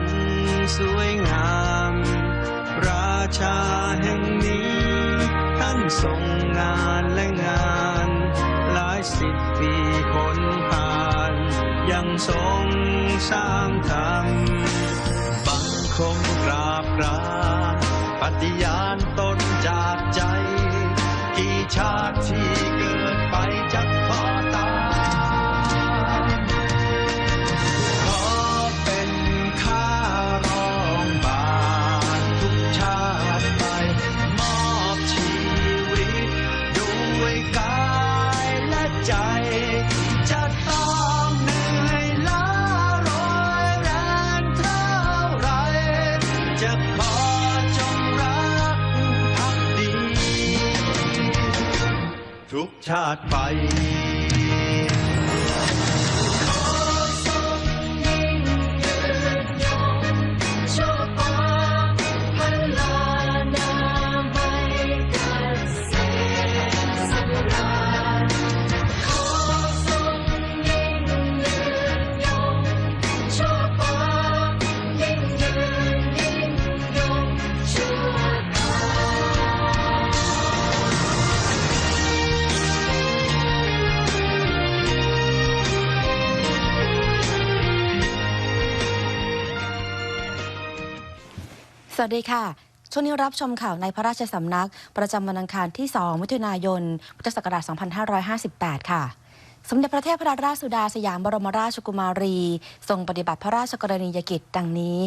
นสวยงาม ราชาแห่งนี้ ท่านทรงงานและงาน หลายสิบปีคนผ่าน ยังทรงสร้างธรรมบังคงกราบกราปฏิญาณ ชาติไป สวัสดีค่ะ ช่วงนี้รับชมข่าวในพระราชสำนัก ประจำวันอังคารที่ 2 มิถุนายน พุทธศักราช 2558 ค่ะ สมเด็จพระเทพรัตนราชสุดาสยามบรมราชกุมารี ทรงปฏิบัติพระราชกรณียกิจดังนี้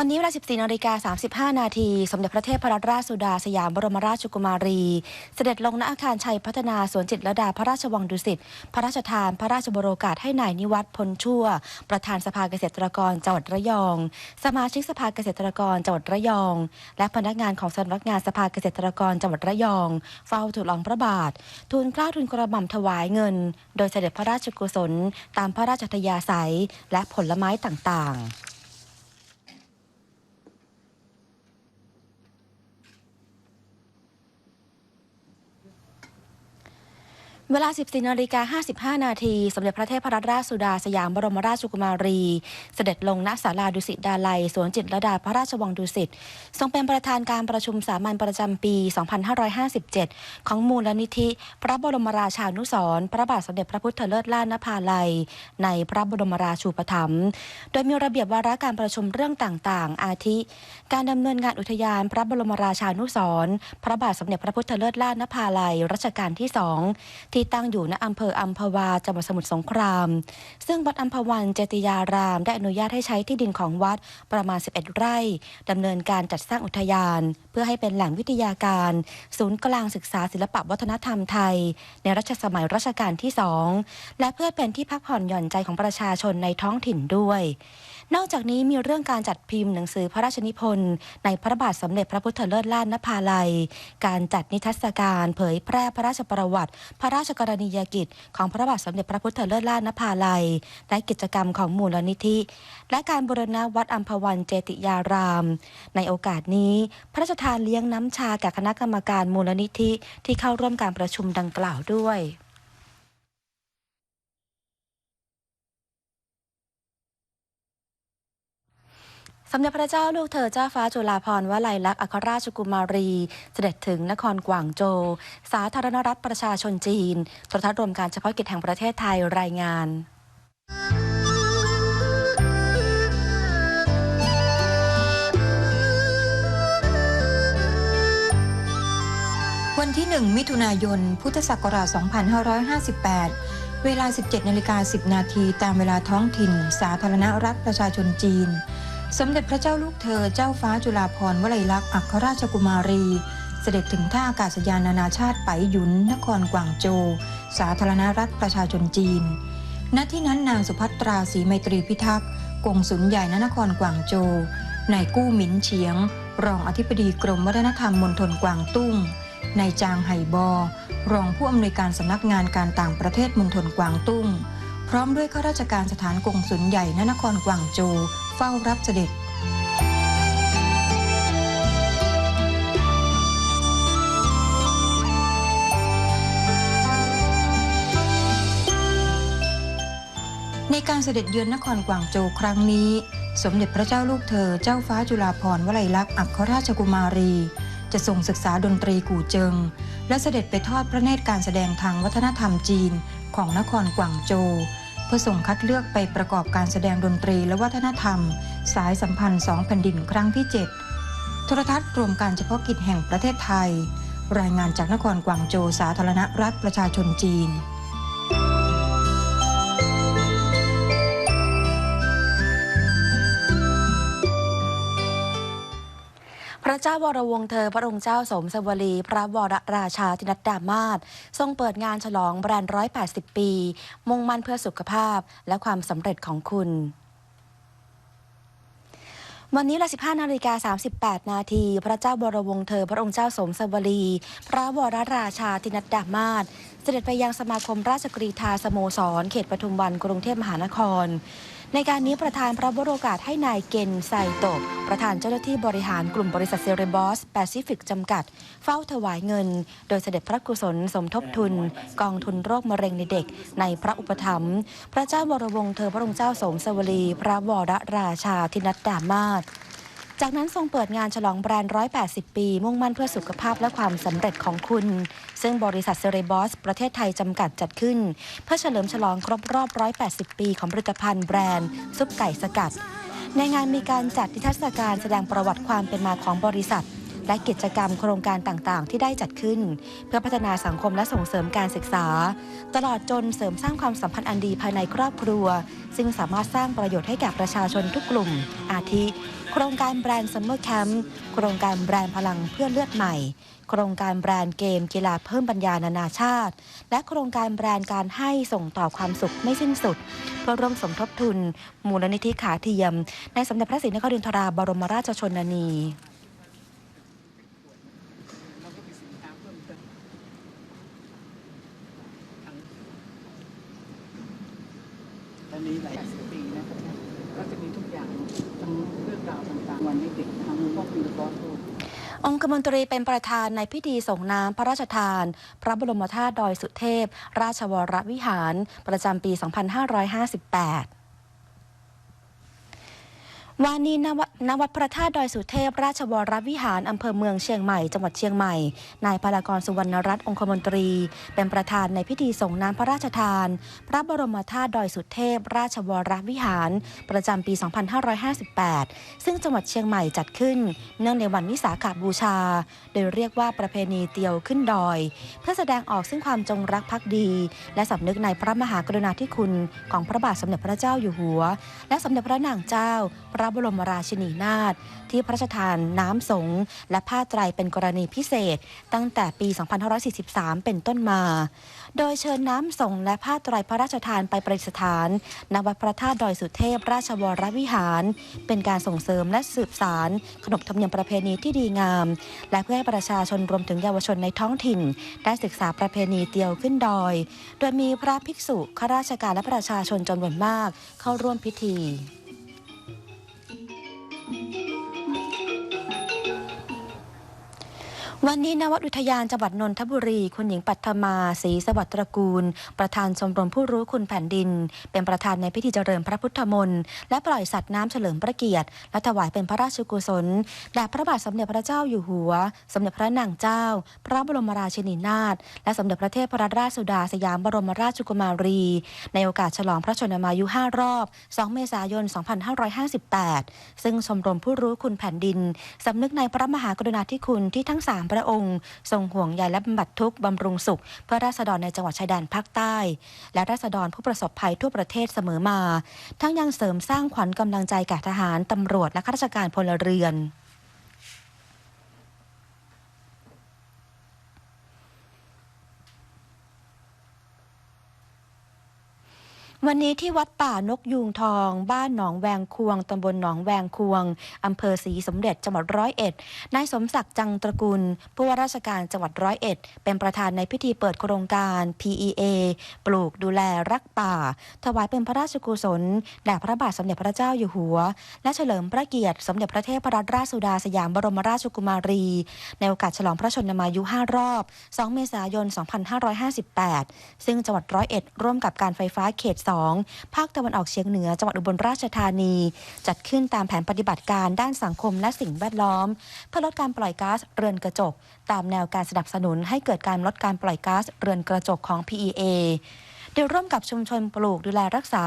วันนี้เวลา 14นาฬิกา35 นาที สมเด็จพระเทพรัตนราชสุดาสยามบรมราชกุมารี เสด็จลงณอาคารชัยพัฒนาสวนจิตรดาพระราชวังดุสิต พระราชทานพระราชบรโอกาสให้นายนิวัฒน์พลชั่ว ประธานสภาเกษตรกรจังหวัดระยอง สมาชิกสภาเกษตรกรจังหวัดระยอง และพนักงานของสำนักงานสภาเกษตรกรจังหวัดระยอง เฝ้าทูลลองพระบาท ทูลเกล้าทูลกระหม่อมถวายเงิน โดยเสด็จพระราชกุศล ตามพระราชทยาศัยและผลไม้ต่างๆ เวลา 14นาฬิกา55 นาที สมเด็จพระเทพรัตนราชสุดาสยามบรมราชกุมารี เสด็จลงณศาลาดุสิตดาลัย สวนจิตรดาพระราชวังดุสิต ทรงเป็นประธานการประชุมสามัญประจำปี 2557 ของมูลนิธิ พระบรมราชานุสรณ์พระบาทสมเด็จพระพุทธเลิศล่านภาลัย ในพระบรมราชูปถัมภ์ โดยมีระเบียบวาระการประชุมเรื่องต่างๆ อาทิ การดำเนินงานอุทยานพระบรมราชานุสรณ์พระบาทสมเด็จพระพุทธเลิศล่านภาลัยรัชกาลที่สองที่ตั้งอยู่ณอำเภออัมพวาจังหวัดสมุทรสงคราม ซึ่งวัดอัมพวันเจติยาราม ได้อนุญาตให้ใช้ที่ดินของวัดประมาณ 11 ไร่ดำเนินการจัดสร้างอุทยาน เพื่อให้เป็นแหล่งวิทยาการ ศูนย์กลางศึกษาศิลปวัฒนธรรมไทย ในรัชสมัยรัชกาลที่สองและเพื่อเป็นที่พักผ่อนหย่อนใจของประชาชนในท้องถิ่นด้วย นอกจากนี้มีเรื่องการจัดพิมพ์หนังสือพระราชนิพนธ์ในพระบาทสมเด็จพระพุทธเลิศล่านนภาลัย การจัดนิทรรศการเผยแพร่พระราชประวัติ พระราชกรณียกิจ ของพระบาทสมเด็จพระพุทธเลิศล่านนภาลัย และกิจกรรมของมูลนิธิ และการบูรณะวัดอัมพวันเจติยาราม ในโอกาสนี้ พระราชทานเลี้ยงน้ำชาแก่คณะกรรมการมูลนิธิที่เข้าร่วมการประชุมดังกล่าวด้วย สมเด็จพระเจ้าลูกเธอเจ้าฟ้าจุฬาภรณ์วลัยลักษณ์อัครราชกุมารี เสด็จถึงนครกวางโจวสาธารณรัฐประชาชนจีนโทรทัศน์รวมการเฉพาะกิจแห่งประเทศไทยรายงานวันที่ 1 มิถุนายน พุทธศักราช 2558 เวลา 17นาฬิกา10 นาที ตามเวลาท้องถิ่น สาธารณรัฐประชาชนจีน สมเด็จพระเจ้าลูกเธอเจ้าฟ้าจุฬาภรณ์วลัยลักษณ์อัครราชกุมารี เสด็จถึงท่าอากาศยานนานาชาติไปหยุน นครกวางโจวสาธารณรัฐประชาชนจีน ณ ที่นั้นนางสุภัตราศรีไมตรีพิทักษ์กงสุลใหญ่ณนครกวางโจวนายกู้หมินเฉียง รองอธิบดีกรมวัฒนธรรมมณฑลกวางตุ้งนายจางไห่บอ รองผู้อำนวยการสำนักงานการต่างประเทศมณฑลกวางตุ้ง พร้อมด้วยข้าราชการสถานกงสุลใหญ่นนครกวางโจวเฝ้ารับเสด็จในการเสด็จเยือนนครกวางโจวครั้งนี้ สมเด็จพระเจ้าลูกเธอเจ้าฟ้าจุฬาภรณ์วลัยลักษณ์อัครราชกุมารี จะส่งศึกษาดนตรีกู่เจิง และเสด็จไปทอดพระเนตรการแสดงทางวัฒนธรรมจีนของนครกวางโจวเพื่อส่งคัดเลือกไปประกอบการแสดงดนตรีและวัฒนธรรม สายสัมพันธ์สองแผ่นดินครั้งที่ 7 โทรทัศน์รวมการเฉพาะกิจแห่งประเทศไทย รายงานจากนครกวางโจวสาธารณรัฐประชาชนจีน ระเจ้าวรวงเธอพระองค์เจ้าสมสวลีพระวรราชาธินัดดามาศทรงเปิดงานฉลองแบรนด์180ปี มุ่งมั่นเพื่อสุขภาพและความสำเร็จของคุณวันนี้เวลา15นาฬิกา38 นาที พระเจ้าวรวงเธอ พระองค์เจ้าสมสวลีพระวรราชาธินัดดามาศเสด็จไปยังสมาคมราชกรีธาสโมสร เขตปทุมวันกรุงเทพมหานคร ในการนี้ประธานพระบรโอกาสให้นายเกณฑ์ไซโตะประธานเจ้าหน้าที่บริหารกลุ่มบริษัทเซเรบอสแปซิฟิกจำกัด เฝ้าถวายเงิน โดยเสด็จพระกุศลสมทบทุน กองทุนโรคมะเร็งในเด็ก ในพระอุปถัมภ์พระเจ้าวรวงศ์เธอพระองค์เจ้าสมสวรี พระวรราชาธินัดดามาศ จากนั้นทรงเปิดงานฉลองแบรนด์ 180 ปี มุ่งมั่นเพื่อสุขภาพและความสำเร็จของคุณ ซึ่งบริษัทเซเรบอส ประเทศไทยจำกัดจัดขึ้น เพื่อเฉลิมฉลองครบรอบ 180 ปีของผลิตภัณฑ์แบรนด์ ซุปไก่สกัด ในงานมีการจัดนิทรรศการแสดงประวัติความเป็นมาของบริษัท และกิจกรรมโครงการต่างๆ ที่ได้จัดขึ้น เพื่อพัฒนาสังคมและส่งเสริมการศึกษา ตลอดจนเสริมสร้างความสัมพันธ์อันดีภายในครอบครัว ซึ่งสามารถสร้างประโยชน์ให้แก่ประชาชนทุกกลุ่ม อาทิ โครงการแบรนด์ซัมเมอร์แคมป์โครงการแบรนด์พลังเพื่อเลือดใหม่ โครงการแบรนด์เกมกีฬาเพิ่มปัญญานานาชาติ และโครงการแบรนด์การให้ส่งต่อความสุขไม่สิ้นสุด เพื่อร่วมสมทบทุน มูลนิธิขาเทียม ในสมเด็จพระศรีนครินทราบรมราชชนนี ตอนนี้หลายสิบปีนะครับก็จะมีทุกอย่างทั้งเรื่องราวต่างๆ วันเด็กๆทั้งพวกมีบอสโองคมนตรีเป็นประธานในพิธีส่งน้ำพระราชทาน พระบรมธาตุดอยสุเทพ ราชวรวิหาร ประจำปี 2558 วานีนวัดพระธาตุดอยสุเทพ ราชวรวิหาร อำเภอเมืองเชียงใหม่ จังหวัดเชียงใหม่ นายพลากรสุวรรณรัตน์องคมนตรี เป็นประธานในพิธีส่งน้ำพระราชทาน พระบรมธาตุดอยสุเทพ ราชวรวิหาร ประจำปี 2558 ซึ่งจังหวัดเชียงใหม่จัดขึ้น เนื่องในวันวิสาขบูชา โดยเรียกว่าประเพณีเตียวขึ้นดอย เพื่อแสดงออกซึ่งความจงรักภักดี และสำนึกในพระมหากรุณาธิคุณของพระบาทสมเด็จพระเจ้าอยู่หัว และสมเด็จพระนางเจ้าพระบรมราชินีนาถที่พระราชทานน้ำสงและผ้าไตรเป็นกรณีพิเศษ ตั้งแต่ปี 2543 เป็นต้นมา โดยเชิญน้ำสงและผ้าไตรพระราชทานไปประดิษฐานณวัดพระธาตุดอยสุเทพราชวรวิหาร เป็นการส่งเสริมและสืบสารขนบธรรมเนียมประเพณีที่ดีงาม และเพื่อให้ประชาชนรวมถึงเยาวชนในท้องถิ่น ได้ศึกษาประเพณีเตียวขึ้นดอย โดยมีพระภิกษุข้าราชการและประชาชนจำนวนมากเข้าร่วมพิธี วันนี้ณวัดอุทยานจังหวัดนนทบุรี คุณหญิงปัทมาศรีสวัสดิ์ตระกูล ประธานชมรมผู้รู้คุณแผ่นดิน เป็นประธานในพิธีเจริญพระพุทธมนต์และปล่อยสัตว์น้ำเฉลิมพระเกียรติและถวายเป็นพระราชกุศลแด่พระบาทสมเด็จพระเจ้าอยู่หัว สมเด็จพระนางเจ้า พระบรมราชินีนาถและสมเด็จพระเทพรัตนราชสุดาสยามบรมราชกุมารี ในโอกาสฉลองพระชนมายุ 5 รอบ 2 เมษายน 2558 ซึ่งชมรมผู้รู้คุณแผ่นดินสำนึกในพระมหากรุณาธิคุณที่ทั้ง3ระองค์ ทรงห่วงใยและบำบัดทุกข์บำรุงสุข เพื่อราษฎรในจังหวัดชายแดนภาคใต้ และราษฎรผู้ประสบภัยทั่วประเทศเสมอมา ทั้งยังเสริมสร้างขวัญกำลังใจแก่ทหารตำรวจและข้าราชการพลเรือน วันนี้ที่วัดป่านกยูงทอง บ้านหนองแวงควงตำบลหนองแวงควงอำเภอศรีสมเด็จจังหวัดร้อยเอ็ดนายสมศักดิ์จังตระกูลผู้ว่าราชการจังหวัดร้อยเอ็ดเป็นประธานในพิธีเปิดโครงการ PEA ปลูกดูแลรักป่า ถวายเป็นพระราชกุศลแด่พระบาทสมเด็จพระเจ้าอยู่หัว และเฉลิมพระเกียรติสมเด็จพระเทพรัตนราชสุดาสยามบรมราชกุมารี ในโอกาสฉลองพระชนมายุ 5 รอบ 2 เมษายน 2558 ซึ่งจังหวัดร้อยเอ็ดร่วมกับการไฟฟ้าเขต2 2 ภาคตะวันออกเฉียงเหนือ จังหวัดอุบลราชธานี จัดขึ้นตามแผนปฏิบัติการด้านสังคมและสิ่งแวดล้อม เพื่อลดการปล่อยก๊าซเรือนกระจก ตามแนวการสนับสนุนให้เกิดการลดการปล่อยก๊าซเรือนกระจกของ PEA โดยร่วมกับชุมชนปลูกดูแลรักษา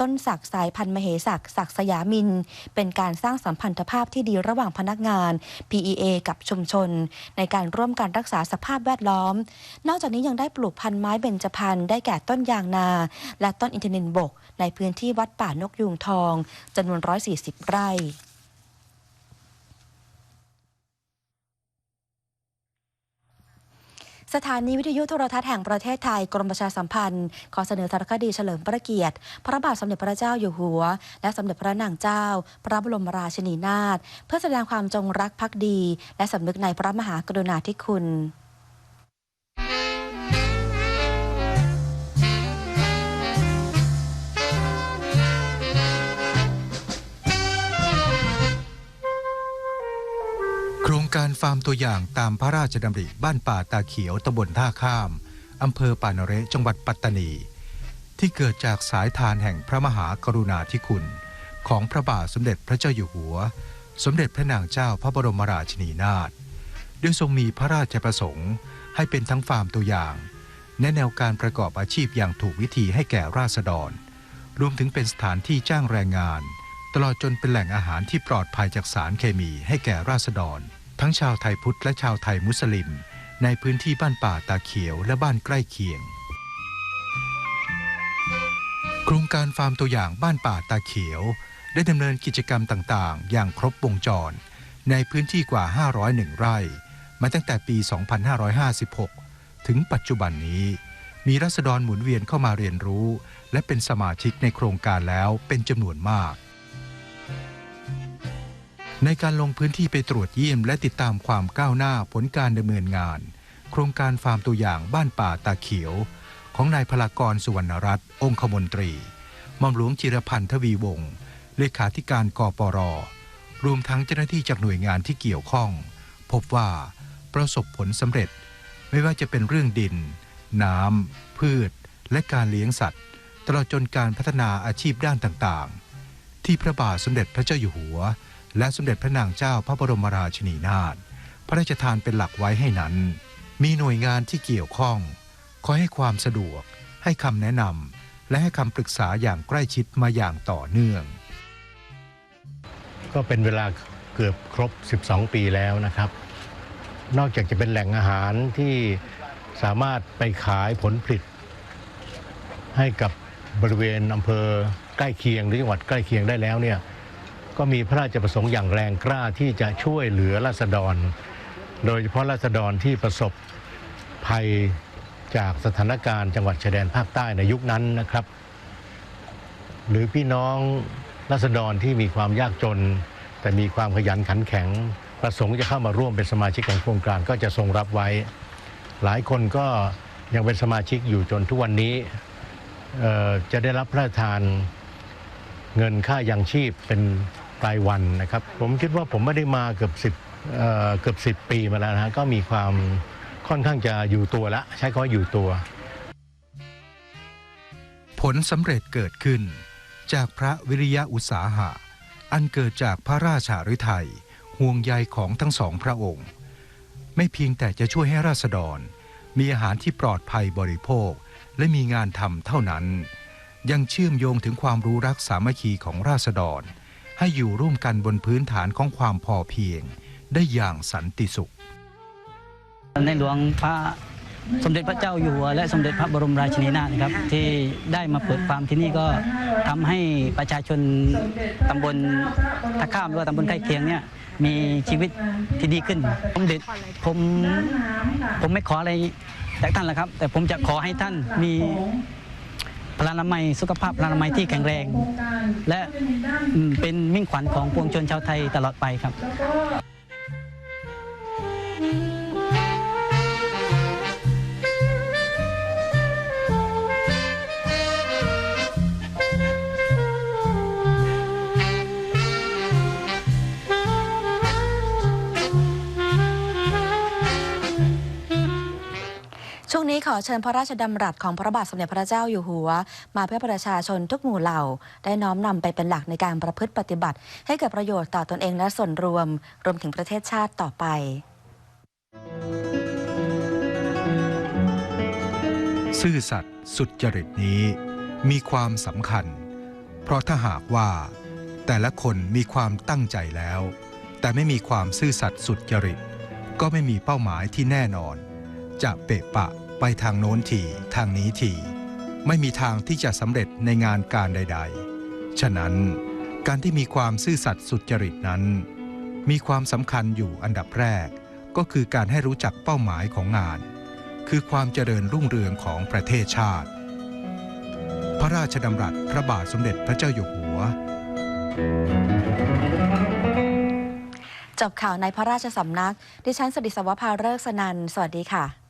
ต้นสักสายพันธุ์มเหสักสักสยามิน เป็นการสร้างสัมพันธภาพที่ดีระหว่างพนักงาน PEA กับชุมชน ในการร่วมกันรักษาสภาพแวดล้อม นอกจากนี้ยังได้ปลูกพันธุ์ไม้เบญจพรรณได้แก่ต้นยางนา และต้นอินทนินบก ในพื้นที่วัดป่านกยูงทองจำนวน 140 ไร่ สถานีวิทยุโทรทัศน์แห่งประเทศไทยกรมประชาสัมพันธ์ ขอเสนอสารคดีเฉลิมพระเกียรติ พระบาทสมเด็จพระเจ้าอยู่หัว และสมเด็จพระนางเจ้า พระบรมราชินีนาถเพื่อแสดงความจงรักภักดี และสำนึกในพระมหากรุณาธิคุณ รงการฟาร์มตัวอย่างตามพระราชดำริบ้านป่าตาเขียวตำบลท่าข้าม อำเภอป่านเรจังหวัดปัตตานี ที่เกิดจากสายทานแห่งพระมหากรุณาธิคุณ ของพระบาทสมเด็จพระเจ้าอยู่หัว สมเด็จพระนางเจ้าพระบรมราชินีนาถโดยทรงมีพระราชประสงค์ ให้เป็นทั้งฟาร์มตัวอย่างแนะแนวการประกอบอาชีพอย่างถูกวิธีให้แก่ราษฎร รวมถึงเป็นสถานที่จ้างแรงงาน ตลอดจนเป็นแหล่งอาหารที่ปลอดภัยจากสารเคมีให้แก่ราษฎร ทั้งชาวไทยพุทธและชาวไทยมุสลิม ในพื้นที่บ้านป่าตาเขียวและบ้านใกล้เคียง โครงการฟาร์มตัวอย่างบ้านป่าตาเขียว ได้ดำเนินกิจกรรมต่างๆ อย่างครบวงจร ในพื้นที่กว่า 501 ไร่ มาตั้งแต่ปี 2556 ถึงปัจจุบันนี้ มีรัษฎรหมุนเวียนเข้ามาเรียนรู้ และเป็นสมาชิกในโครงการแล้วเป็นจำนวนมาก ในการลงพื้นที่ไปตรวจเยี่ยมและติดตามความก้าวหน้าผลการดำเนินงาน โครงการฟาร์มตัวอย่างบ้านป่าตาเขียว ของนายพลากรสุวรรณรัตน์องคมนตรีม่อมหลวงจิรพันธ์ทวีวงศ์เลขาธิการกปร รวมทั้งเจ้าหน้าที่จากหน่วยงานที่เกี่ยวข้อง พบว่าประสบผลสำเร็จ ไม่ว่าจะเป็นเรื่องดิน น้ำพืช และการเลี้ยงสัตว์ ตลอดจนการพัฒนาอาชีพด้านต่างๆ ที่พระบาทสมเด็จพระเจ้าอยู่หัว และสมเด็จพระนางเจ้าพระบรมราชินีนาถพระราชทานเป็นหลักไว้ให้นั้น มีหน่วยงานที่เกี่ยวข้องคอยให้ความสะดวก ให้คำแนะนำและให้คำปรึกษาอย่างใกล้ชิดมาอย่างต่อเนื่อง ก็เป็นเวลาเกือบครบ 12 ปีแล้วนะครับ นอกจากจะเป็นแหล่งอาหารที่สามารถไปขายผลผลิต ให้กับบริเวณอำเภอใกล้เคียงหรือจังหวัดใกล้เคียงได้แล้วเนี่ย ก็มีพระราชประสงค์อย่างแรงกล้าที่จะช่วยเหลือราษฎร โดยเฉพาะราษฎรที่ประสบภัยจากสถานการณ์จังหวัดชายแดนภาคใต้ในยุคนั้นนะครับ หรือพี่น้องรัษฎรที่มีความยากจน แต่มีความขยันขันแข็ง ประสงค์จะเข้ามาร่วมเป็นสมาชิกของโครงการก็จะทรงรับไว้ หลายคนก็ยังเป็นสมาชิกอยู่จนทุกวันนี้จะได้รับพระราชทานเงินค่ายังชีพเป็น รายวันนะครับ ผมคิดว่าผมไม่ได้มาเกือบสิบเกือบสิบปีมาแล้วนะก็มีความค่อนข้างจะอยู่ตัวละ ใช้คำว่าอยู่ตัว ผลสำเร็จเกิดขึ้น จากพระวิริยะอุตสาหะ อันเกิดจากพระราชาฤทัยห่วงใยของทั้งสองพระองค์ ไม่เพียงแต่จะช่วยให้ราษฎร มีอาหารที่ปลอดภัยบริโภคและมีงานทำเท่านั้น ยังเชื่อมโยงถึงความรู้รักสามัคคีของราษฎร ให้อยู่ร่วมกันบนพื้นฐานของความพอเพียง ได้อย่างสันติสุข ในหลวงพระสมเด็จพระเจ้าอยู่หัวและสมเด็จพระบรมราชินีนาถนะครับที่ได้มาเปิดฟาร์มที่นี่ก็ทำให้ประชาชนตำบลท่าข้ามหรือว่าตำบลใกล้เคียงเนี่ยมีชีวิตที่ดีขึ้นสมเด็จผมผมไม่ขออะไรจากท่านแล้วครับ แต่ผมจะขอให้ท่านมี พลานามัยสุขภาพพลานามัยที่แข็งแรง และเป็นมิ่งขวัญของปวงชนชาวไทยตลอดไปครับ นี้ขอเชิญพระราชดำรัสของพระบาทสมเด็จพระเจ้าอยู่หัว มาเพื่อประชาชนทุกหมู่เหล่า ได้น้อมนำไปเป็นหลักในการประพฤติปฏิบัติ ให้เกิดประโยชน์ต่อตนเองและส่วนรวม รวมถึงประเทศชาติต่อไป ซื่อสัตย์สุดจริตนี้ มีความสำคัญ เพราะถ้าหากว่า แต่ละคนมีความตั้งใจแล้ว แต่ไม่มีความซื่อสัตย์สุดจริตก็ไม่มีเป้าหมายที่แน่นอน จะเปะปะ ไปทางโน้นทีทางนี้ทีไม่มีทางที่จะสำเร็จในงานการใด ๆ ฉะนั้นการที่มีความซื่อสัตย์สุจริตนั้น มีความสำคัญอยู่อันดับแรก ก็คือการให้รู้จักเป้าหมายของงาน คือความเจริญรุ่งเรืองของประเทศชาติ พระราชดำรัสพระบาทสมเด็จพระเจ้าอยู่หัว จบข่าวในพระราชสำนัก ดิฉันสดิสวภาเริกสนัน สวัสดีค่ะ